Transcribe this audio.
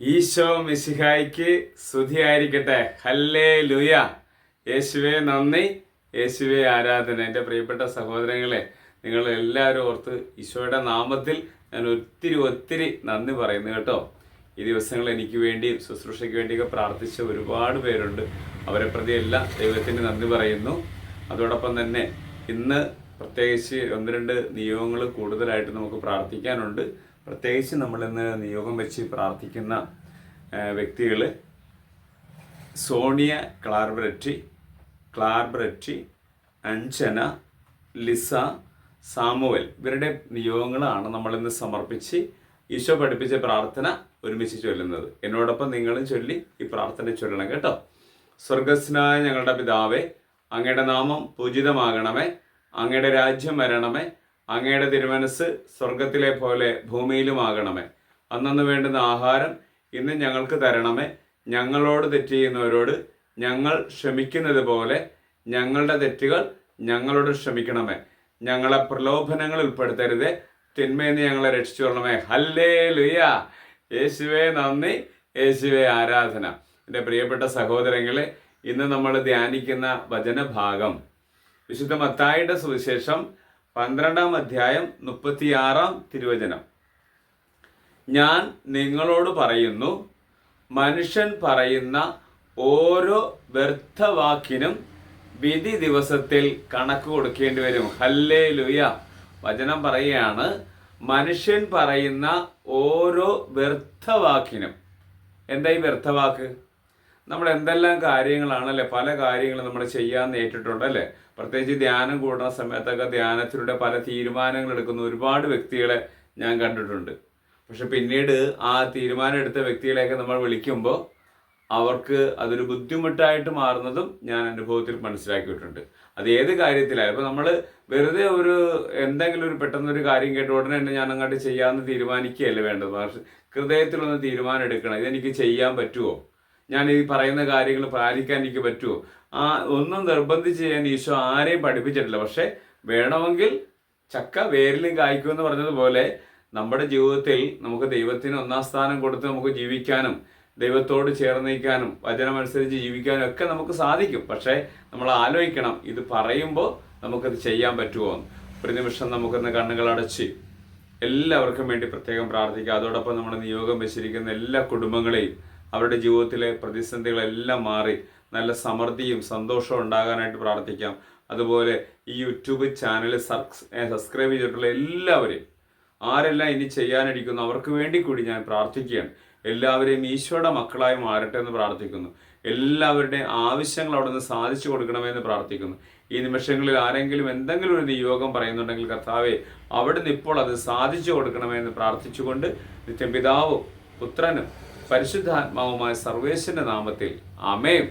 ഈശോ മിശിഹായിക്ക് സ്തുതിയായിരിക്കട്ടെ. ഹല്ലേ ലുയ യേശുവെ നന്ദി. യേശുവെ ആരാധന. എന്റെ പ്രിയപ്പെട്ട സഹോദരങ്ങളെ നിങ്ങൾ എല്ലാവരും ഓർത്ത് ഈശോയുടെ നാമത്തിൽ ഞാൻ ഒത്തിരി ഒത്തിരി നന്ദി പറയുന്നു കേട്ടോ. ഈ ദിവസങ്ങൾ എനിക്ക് വേണ്ടിയും ശുശ്രൂഷയ്ക്ക് വേണ്ടിയൊക്കെ പ്രാർത്ഥിച്ച ഒരുപാട് പേരുണ്ട്. അവരെ പ്രതി എല്ലാം ദൈവത്തിന് നന്ദി പറയുന്നു. അതോടൊപ്പം തന്നെ ഇന്ന് പ്രത്യേകിച്ച് ഒന്ന് രണ്ട് നിയോഗങ്ങൾ കൂടുതലായിട്ട് നമുക്ക് പ്രാർത്ഥിക്കാനുണ്ട്. പ്രത്യേകിച്ച് നമ്മളിന്ന് നിയോഗം വെച്ച് പ്രാർത്ഥിക്കുന്ന വ്യക്തികൾ സോണിയ ക്ലാർബ്രറ്റി ക്ലാർബ്രറ്റി അഞ്ജന ലിസ സാമുവൽ ഇവരുടെ നിയോഗങ്ങളാണ് നമ്മളിന്ന് സമർപ്പിച്ച് ഈശോ പഠിപ്പിച്ച പ്രാർത്ഥന ഒരുമിച്ച് ചൊല്ലുന്നത്. എന്നോടൊപ്പം നിങ്ങളും ചൊല്ലി ഈ പ്രാർത്ഥന ചൊല്ലണം കേട്ടോ. സ്വർഗസ്നായ ഞങ്ങളുടെ പിതാവേ അങ്ങയുടെ നാമം പൂജിതമാകണമേ അങ്ങയുടെ രാജ്യം വരണമേ അങ്ങയുടെ തിരുമനസ് സ്വർഗത്തിലെ പോലെ ഭൂമിയിലുമാകണമേ. അന്നു വേണ്ടുന്ന ആഹാരം ഇന്ന് ഞങ്ങൾക്ക് തരണമേ. ഞങ്ങളോട് തെറ്റ് ചെയ്യുന്നവരോട് ഞങ്ങൾ ക്ഷമിക്കുന്നത് പോലെ ഞങ്ങളുടെ തെറ്റുകൾ ഞങ്ങളോട് ക്ഷമിക്കണമേ. ഞങ്ങളെ പ്രലോഭനങ്ങൾ ഉൾപ്പെടുത്തരുതേ. തിന്മയെന്ന് ഞങ്ങളെ രക്ഷിച്ചു കൊള്ളണമേ. ഹല്ലേ ലുയ യേശുവേ നന്ദി. യേശുവേ ആരാധന. എന്റെ പ്രിയപ്പെട്ട സഹോദരങ്ങളെ ഇന്ന് നമ്മൾ ധ്യാനിക്കുന്ന വചനഭാഗം വിശുദ്ധ മത്തായിയുടെ സുവിശേഷം പന്ത്രണ്ടാം അധ്യായം മുപ്പത്തിയാറാം തിരുവചനം. ഞാൻ നിങ്ങളോട് പറയുന്നു മനുഷ്യൻ പറയുന്ന ഓരോ വ്യർത്ഥവാക്കിനും വിധി ദിവസത്തിൽ കണക്ക് കൊടുക്കേണ്ടി വരും. ഹല്ലേ ലുയ വചനം പറയുകയാണ് മനുഷ്യൻ പറയുന്ന ഓരോ വ്യർത്ഥവാക്കിനും. എന്തായി ഈ വ്യർത്ഥവാക്ക്? നമ്മൾ എന്തെല്ലാം കാര്യങ്ങളാണ് അല്ലേ പല കാര്യങ്ങളും നമ്മൾ ചെയ്യാൻ നേരിട്ടിട്ടുണ്ട് അല്ലേ? പ്രത്യേകിച്ച് ധ്യാനം കൂടുന്ന സമയത്തൊക്കെ ധ്യാനത്തിലൂടെ പല തീരുമാനങ്ങൾ എടുക്കുന്ന ഒരുപാട് വ്യക്തികളെ ഞാൻ കണ്ടിട്ടുണ്ട്. പക്ഷെ പിന്നീട് ആ തീരുമാനം എടുത്ത വ്യക്തികളെയൊക്കെ നമ്മൾ വിളിക്കുമ്പോൾ അവർക്ക് അതൊരു ബുദ്ധിമുട്ടായിട്ട് മാറുന്നതും ഞാൻ അനുഭവത്തിൽ മനസ്സിലാക്കിയിട്ടുണ്ട്. അത് ഏത് കാര്യത്തിലായാലും ഇപ്പം നമ്മൾ വെറുതെ ഒരു എന്തെങ്കിലും ഒരു പെട്ടെന്നൊരു കാര്യം കേട്ട ഉടനെ തന്നെ ഞാൻ അങ്ങോട്ട് ചെയ്യാമെന്ന് തീരുമാനിക്കുകയല്ലേ വേണ്ടത്? പക്ഷേ ഹൃദയത്തിലൊന്ന് തീരുമാനം എടുക്കണം. ഇതെനിക്ക് ചെയ്യാൻ പറ്റുമോ ഞാൻ ഈ പറയുന്ന കാര്യങ്ങൾ പാലിക്കാൻ എനിക്ക് പറ്റുമോ ആ ഒന്നും നിർബന്ധിച്ച് ചെയ്യാൻ ഈശോ ആരെയും പഠിപ്പിച്ചിട്ടില്ല. പക്ഷെ വേണമെങ്കിൽ ചക്ക വേരിലും കായ്ക്കും എന്ന് പറഞ്ഞതുപോലെ നമ്മുടെ ജീവിതത്തിൽ നമുക്ക് ദൈവത്തിന് ഒന്നാം സ്ഥാനം കൊടുത്ത് നമുക്ക് ജീവിക്കാനും ദൈവത്തോട് ചേർന്ന് നിൽക്കാനും വചനമനുസരിച്ച് ജീവിക്കാനും ഒക്കെ നമുക്ക് സാധിക്കും. പക്ഷേ നമ്മൾ ആലോചിക്കണം ഇത് പറയുമ്പോൾ നമുക്കത് ചെയ്യാൻ പറ്റുമോ ഒരു നിമിഷം നമുക്കിന്ന് കണ്ണുകൾ അടച്ച് എല്ലാവർക്കും വേണ്ടി പ്രത്യേകം പ്രാർത്ഥിക്കുക അതോടൊപ്പം നമ്മുടെ നിയോഗം വെച്ചിരിക്കുന്ന എല്ലാ കുടുംബങ്ങളെയും അവരുടെ ജീവിതത്തിലെ പ്രതിസന്ധികളെല്ലാം മാറി നല്ല സമൃദ്ധിയും സന്തോഷവും ഉണ്ടാകാനായിട്ട് പ്രാർത്ഥിക്കാം. അതുപോലെ ഈ യൂട്യൂബ് ചാനൽ സബ്സ്ക്രൈബ് ചെയ്തിട്ടുള്ള എല്ലാവരെയും ആരെല്ലാം ഇനി ചെയ്യാനിരിക്കുന്നു അവർക്ക് വേണ്ടി കൂടി ഞാൻ പ്രാർത്ഥിക്കുകയാണ്. എല്ലാവരെയും ഈശോയുടെ മക്കളായി മാറട്ടെ എന്ന് പ്രാർത്ഥിക്കുന്നു. എല്ലാവരുടെയും ആവശ്യങ്ങൾ അവിടെ നിന്ന് സാധിച്ചു കൊടുക്കണമെന്ന് പ്രാർത്ഥിക്കുന്നു. ഈ നിമിഷങ്ങളിൽ ആരെങ്കിലും എന്തെങ്കിലും ഒരു നിയോഗം പറയുന്നുണ്ടെങ്കിൽ കർത്താവെ അവിടുന്ന് ഇപ്പോൾ അത് സാധിച്ചു കൊടുക്കണമെന്ന് പ്രാർത്ഥിച്ചുകൊണ്ട് നിത്യം പിതാവും പുത്രനും പരിശുദ്ധാത്മാവുമായ സർവേശ്വരന്റെ നാമത്തിൽ. അമേം